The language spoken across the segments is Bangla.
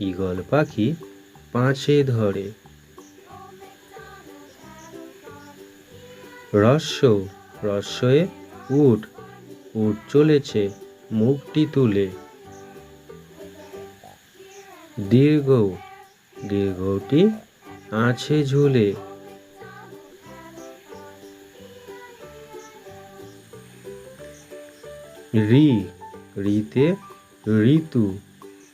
ঈগল পাখি পাঁচে ধরে। রস্য রস্যয়ে উট উট চলেছে মুখটি তুলে। দীর্ঘ, দীর্ঘটি আছে ঝুলে। রি, রিতে ঋতু।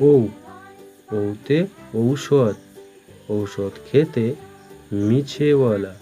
ও ঔতে ঔষধ ঔষধ খেতে মিছে বলা